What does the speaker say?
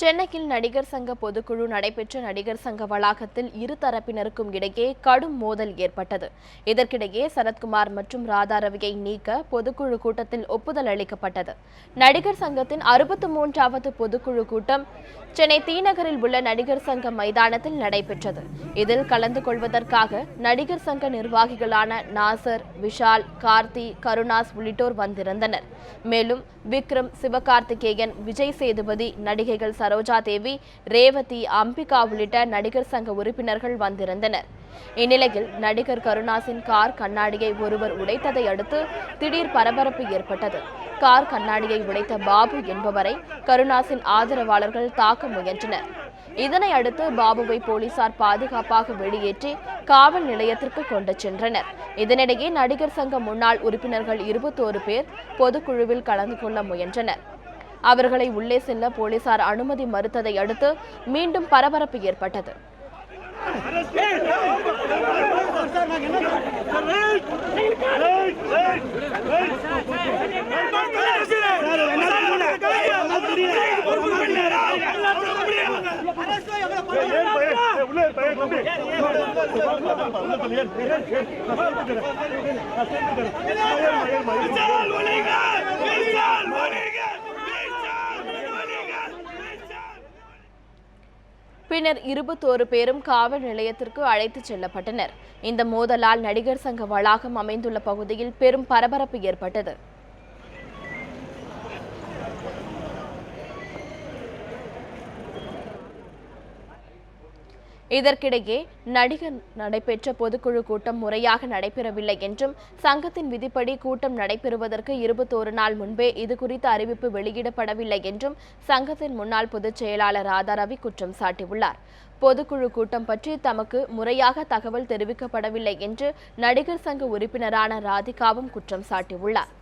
சென்னையில் நடிகர் சங்க பொதுக்குழு நடைபெற்ற நடிகர் சங்க வளாகத்தில் இரு தரப்பினருக்கும் இடையே கடும் மோதல் ஏற்பட்டது. இதற்கிடையே சரத்குமார் மற்றும் ராதாரவியை நீக்க பொதுக்குழு கூட்டத்தில் ஒப்புதல் அளிக்கப்பட்டது. நடிகர் சங்கத்தின் அறுபத்தி மூன்றாவது பொதுக்குழு கூட்டம் சென்னை தீநகரில் உள்ள நடிகர் சங்க மைதானத்தில் நடைபெற்றது. இதில் கலந்து கொள்வதற்காக நடிகர் சங்க நிர்வாகிகளான நாசர் விஷால் கார்த்தி கருணாஸ் உள்ளிட்டோர் வந்திருந்தனர். மேலும் விக்ரம் சிவகார்த்திகேயன் விஜய் சேதுபதி நடிகைகள் சரோஜா தேவி ரேவதி அம்பிகா உள்ளிட்ட நடிகர் சங்க உறுப்பினர்கள் வந்திருந்தனர். இந்நிலையில் நடிகர் கருணாசின் கார் கண்ணாடியை ஒருவர் உடைத்ததை அடுத்து திடீர் பரபரப்பு ஏற்பட்டது. கார் கண்ணாடியை உடைத்த பாபு என்பவரை கருணாசின் ஆதரவாளர்கள் தாக்க முயன்றனர். இதனை அடுத்து பாபுவை போலீசார் பாதுகாப்பாக வெளியேற்றி காவல் நிலையத்திற்கு கொண்டு சென்றனர். இதனிடையே நடிகர் சங்க முன்னாள் உறுப்பினர்கள் இருபத்தோரு பேர் பொதுக்குழுவில் கலந்து கொள்ள முயன்றனர். அவர்களை உள்ளே செல்ல போலீசார் அனுமதி மறுத்ததை அடுத்து மீண்டும் பரபரப்பு ஏற்பட்டது. பின்னர் இருபத்தோரு பேரும் காவல் நிலையத்திற்கு அழைத்துச் செல்லப்பட்டனர். இந்த மோதலால் நடிகர் சங்க வளாகம் அமைந்துள்ள பகுதியில் பெரும் பரபரப்பு ஏற்பட்டது. இதற்கிடையே நடிகர் நடைபெற்ற பொதுக்குழு கூட்டம் முறையாக நடைபெறவில்லை என்றும் சங்கத்தின் விதிப்படி கூட்டம் நடைபெறுவதற்கு இருபத்தோரு நாள் முன்பே இதுகுறித்த அறிவிப்பு வெளியிடப்படவில்லை என்றும் சங்கத்தின் முன்னாள் பொதுச் செயலாளர் ராதாரவி குற்றம் சாட்டியுள்ளார். பொதுக்குழு கூட்டம் பற்றி தமக்கு முறையாக தகவல் தெரிவிக்கப்படவில்லை என்று நடிகர் சங்க உறுப்பினரான ராதிகாவும் குற்றம் சாட்டியுள்ளார்.